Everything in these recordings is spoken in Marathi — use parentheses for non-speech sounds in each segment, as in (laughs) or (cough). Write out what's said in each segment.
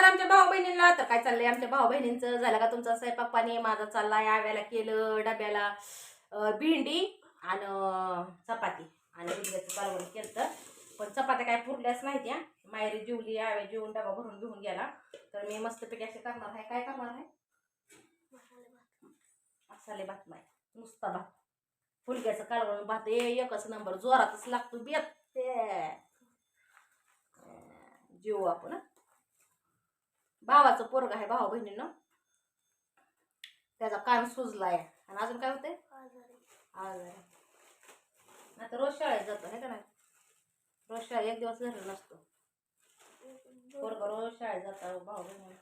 नमस्कार आमच्या भाऊ बहिणींना तर काय चाललंय? आमच्या भाऊ बहिणींचं झालं का तुमचा स्वयंपाक पाणी माझा चाललाय आव्याला केलं डब्याला भेंडी आणि चपाती. आणि उडद्याचं कालवण केलं तर पण चपात्या काय पुरल्याच नाही त्या मायरी जेवली आव्या जेवून डबा भरून घेऊन गेला. तर मी मस्तपैकी असे करणार आहे. काय करणार आहे? मसाले भात नाही नुसता भात. फुलक्याचं कालवण भात एकच नंबर. जोरातच लागतो बेत. ते जेवू आपण भावाचं पोरग आहे भाऊ बहिणीनं. त्याचा कान सुजलाय. आणि अजून काय होतंय? आजारी. आता रोज शाळेत जातो हे का नाही? रोज शाळेत एक दिवस घरी नसतो. पोरग रोज शाळेत जातो भाऊ बहिणी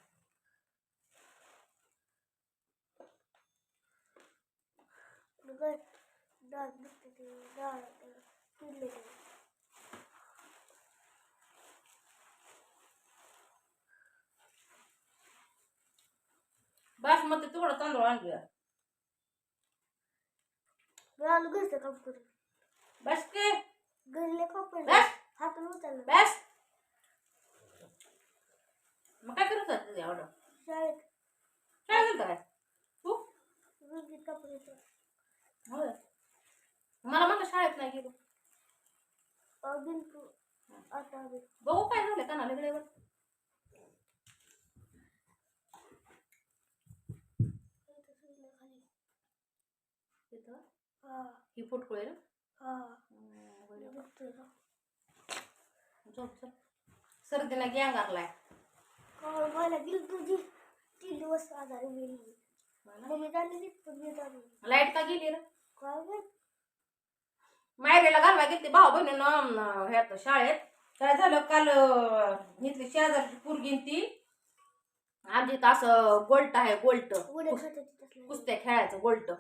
बासमती तुकडं तांदूळ आणलं बस के. बस. बस. मग काय करत होता तुझ्या एवढं? काय करत काय? तू? होय. मला म्हणलं शाळेत नाही गेलो. बघू काय झालं कानाला वेळेवर. तिथं ही. फुटकुळे ना? झोप झोप सर्दीला गॅंग आणलाय. तीन दिवस आजारी गेली मम्मी झाली लाइट का गेली रे? काय? मायरेला घालवा घेतली. भाऊ बहिणीनं ह्यात शाळेत. काय झालं? काल इथली शेजारची पोरगी न ती. आमच्या इथं असं गोल्ट आहे गोल्ट. कुस्त्या खेळायचं गोल्ट.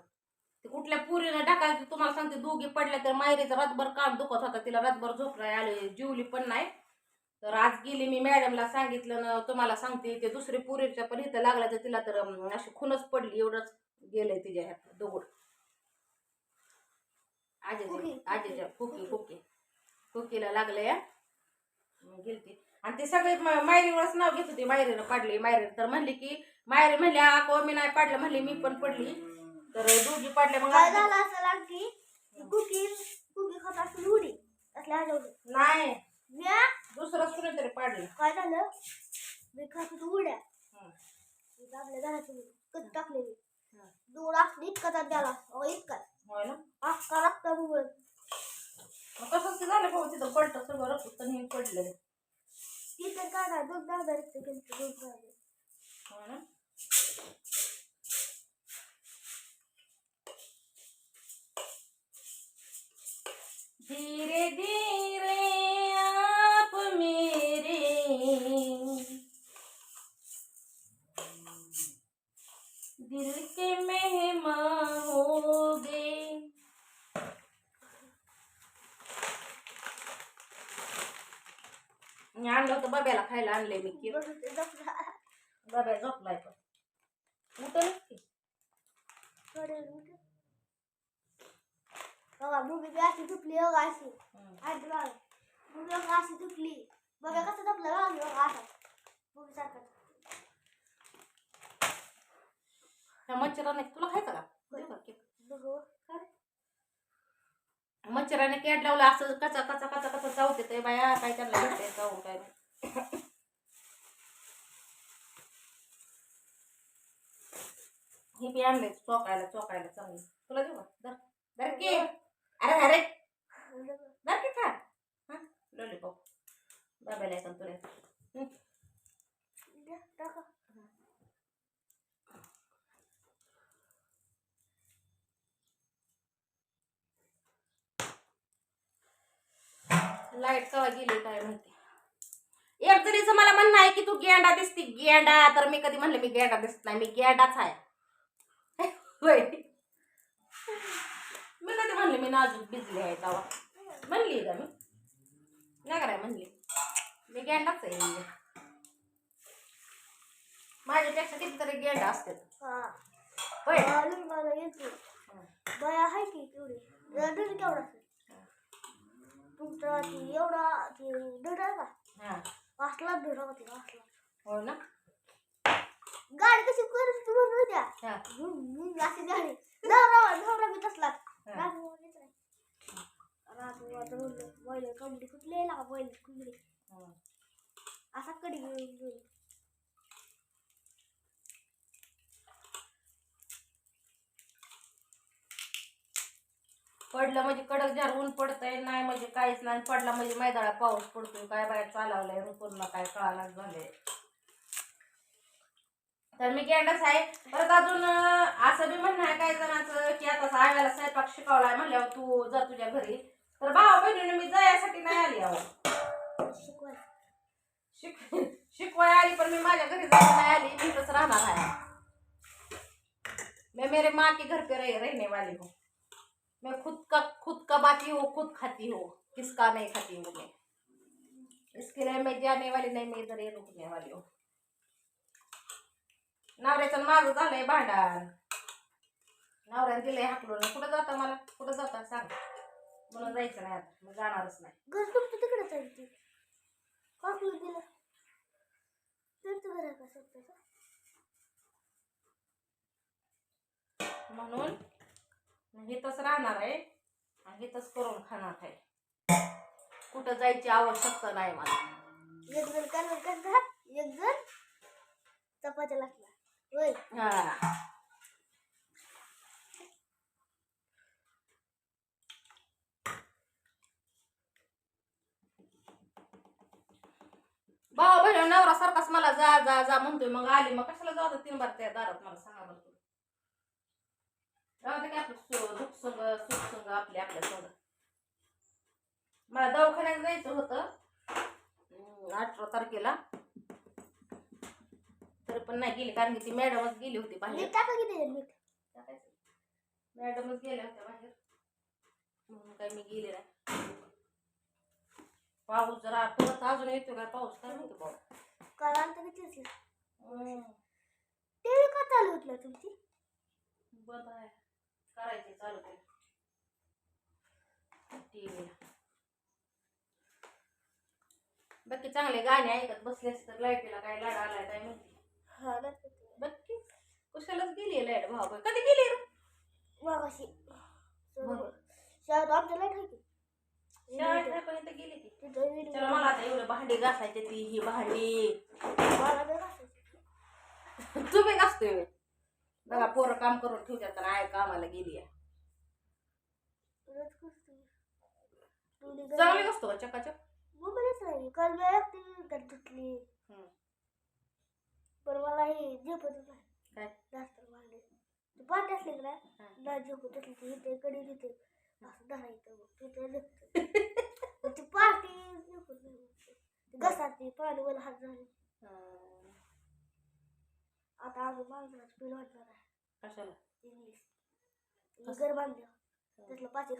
ते कुठल्या पुरीनं टाकायचं तुम्हाला सांगते दोघी पडल्या तर मायरीचं रातभर काम दुखत होता तिला रातभर झोप नाही आली जीवली पण नाही. तर आज गेली मी मॅडमला सांगितलं ना तुम्हाला सांगते ते दुसरी पुरीच्या पण इथं लागला तर तिला तर अशी खूनच पडली एवढंच गेलंय तिच्या ह्यात दगड. आजीच्या. आजीच्या फुकी फुकी. फुकीला लागले गेलती. आणि ते सगळे मायरीवरच नाव घेत होते मायरीनं पाडली. मायरी तर म्हणली की मायरी म्हणली आको मी नाही पाडलं म्हणली मी पण पडली. तर दोघी पडल्या मग काय झालं असं लागली कुकी कुकी खात असं उडी असल्या हलवली नाही. म्या? दुसरं कुणी तरी पाडलं. काय झालं? मी खात होतो उड्या. आपल्या घराची कधी टाकलेली. दूर असली इतका त्यात द्याला अहो इतका. होय ना? अख्खा लागता बुबळ मग कसं ते झालं भाऊ? तिथं पडतं सगळं रक्त तर हे पडलं. तिथं काय नाही केलं दहा हजार. होय ना? धीरे धीरे आप मेरे। दिल के मेहमान हो गए आणलं होतं बब्याला खायला आणलंय मी की. बब्या झोपलाय पण. उठलं. बघा मुगी बी अशी झोपली बघा अशी. आठ बघा मुगी बघा अशी झोपली. बघा कसं झोपलं बघा मी बघा असा. मुगी सारखं. त्या मच्छराने तुला खायचं का? देऊ का केक? बघू. मच्छराने कॅट लावलं असं कचा कचा कचा कचा चावते ते बाया. काय त्यांना भेटते चावून काय नाही. हे बी आणलंय चोकायला चोकायला चांगलं. तुला देऊ का? की अरे अरे. धर की खा हा लॉलीपॉप बाबाला येतात तुला लाइट कवा गेली काय माहिती. एक तरीच मला म्हणणं आहे की तू गेंडा दिसती. गेंडा तर मी कधी म्हणलं मी गेंडा दिसत नाही मी गेंडाच आहे. (laughs) होय. म्हणले मी नाजूक बिजली आहे तवा म्हणली का मी? नाही काय म्हणली. मी गेंडाच आहे माझ्यापेक्षा कितीतरी गेंडा असते हा. होय? लिंबाला येते बया आहे की केवढा तुमचा ती एवढा ती डर आहे का? हा. होती हो ना. गाडी कशी करून तू म्हणून द्या हा अशी गाडी. नवरा नवरा मी तसला बैल कुठले बैल कुठले. असा कडी घेऊन पडलं म्हणजे कडक जार ऊन पडतंय नाही म्हणजे काहीच नाही. पडला म्हणजे मैदाळा पाऊस पडतोय काय बाहेर चालवलंय पूर्ण काय कळायलाच झालंय. तर मी कॅन्डस आहे परत अजून असं बी म्हणणं आहे काही जणांचं की आता आव्याला स्वयंपाक शिकवलाय म्हणल्यावर तू जा तुझ्या घरी. तर भावा बहिणीने मी जायसाठी नाही आली अहो. शिक शिकवाय आली पण मी माझ्या घरी जायला नाही आली. मी तसं राहणार आहे. मैं मेरे माँ के घर पे रह, रहने वाली हूँ. मैं खुद का खुद कमाती हूँ खुद खाती हूँ. किसका नहीं खाती हूँ मैं? इसके लिए मैं जाने वाली नहीं मैं इधर ही रुकने वाली हूँ. नवऱ्याचं माझं झालंय भांडण. नवऱ्याने दिलंय हाकलून. कुठं जाता मला? कुठं जाता? सांग. म्हणून जायचं नाही आता. मग जाणारच नाही. घर तुमचं तिकडेच आहे ते काकू दिलं. तुमचं घर आहे का स्वतःचं? म्हणून हिथंच राहणार आहे आणि हिथंच करून खाणार आहे. कुठं जायची आवश्यकता नाही मला. एक जण कालवण करतात एक जण? चपात्या लागला हा. भाऊ बहिण नवरा सारखाच मला जा जा जा म्हणतोय. मग आली. मग कशाला जाऊ तीन बार त्या दारात मला सांगा बरं तुम्ही. राहू दे की आपलं दुःख संग सुख संग आपले आपल्या संग. मला दवाखान्यात जायचं होतं. अठरा तारखेला. तरी पण नाही गेली कारण की ती मॅडमच गेली होती बाहेर. मॅडमच गेल्या होत्या बाहेर. म्हणून काय मी गेले नाही. पाऊस जरा परत अजून येतो काय पाऊस काय माहिती पाऊस किती हम्म, टीव्ही का चालू होत तुमची? बंद आहे. करायचे चालू टीव्हीला बाकी चांगले गाणे ऐकत बसलेस तर लाईटीला काय लाड आलाय काय माहिती. गेली लाईट भाऊ कधी गेली रे मागाशी बरोबर. शाळेत आमच्या लाईट पण इथं गेली की तिथं video चला मला आता एवढं भांडी घासायची ती ही भांडी मला नाही घासायचं. तुम्ही घासतोय होय. बघा पोरं काम करून ठेवतात तर आय कामाला गेली आहे. रोज करते. एवढी चांगली गरज- घासतो का चकाचक मोबाईलच नाही काल मी एकटी तर धुतली हम्म. पण मला हे झेपतच नाही काय? जास्त भांडे ते पाठी असले का नाही. नाही झेपत असली की इथे कडी तिथे. असं धरायचं (laughs) मग तिथे झेपतं ती पाठी हात झाले. आता पिल वाटणार आहे. कशाला? इंग्लिश. कसं? घर बांधलं. त्यातलं पाच.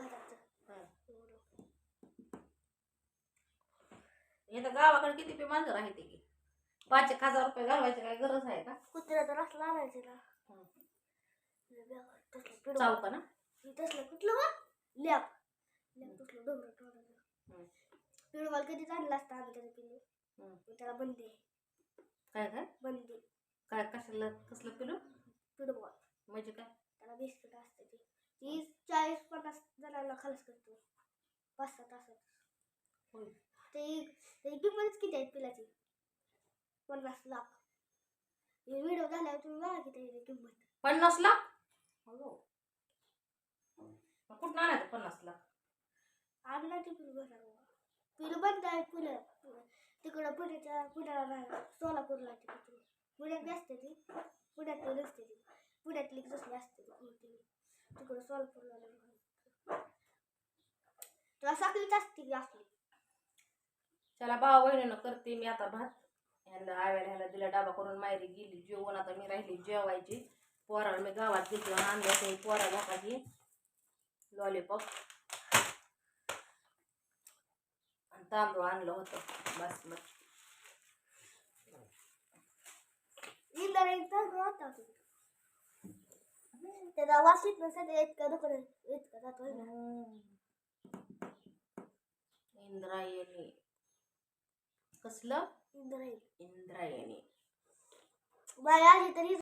इथं गावाकडे किती पे मांजर आहे ते पाच एक हजार रुपये घालवायची काय गरज आहे का? कुत्र्याचं रस लावायचं ना हं. लय बेकार. तसलं पिढ चाव का ना? तसलं कुठलं बा? लॅप. लॅप तसलं डोंगर हं. पिळवाल कधीच आणलं असतं आम्ही त्याचं पिल्लू हं. पण त्याला बंदी आहे. काय काय? बंदी काय कशाला कसलं पिलू? पिळवाल. म्हणजे काय? त्याला बिस्किट असते ती. ती चाळीस पन्नास जणांना खालच करतो. पाच सहा तासात होय. ते त्याची किंमतच किती आहे पिलाची? पन्नास लाख. हे व्हिडिओ झाल्यावर तुम्ही बघा आहे त्याची किंमत. पन्नास लाख? हो. मग कुठं आणायचं पन्नास लाख? नाही ते पिलू बाबा पिलू बंद आहे पुलं तिकडं पुण्याच्या पुण्याला नाही सोलापूरला ती पिलू पुण्यात बी असते ती पुण्यातली नसते ती. पुण्यातली दुसरी असते ती तिकडं सोलापूरला तुला साखळीच असते की असली? चला भावा बहिणीनं करते मी आता भात. ह्याला आव्याला ह्याला दिला डबा करून माहेरी गेली जेवण आता मी राहिली जेवायची. पोराला मी गावात घेतली आणल्या ते पोरा भाकाची लॉलीपॉप आणि तांदूळ आणलं होतं. बस मग. इंदर एकदा होता त्याचा वास येत नसेल इतका दुकान इतका जातो इंद्रायणी. कसलं? इंद्रायणी इंद्रायणी बाळा हे तरी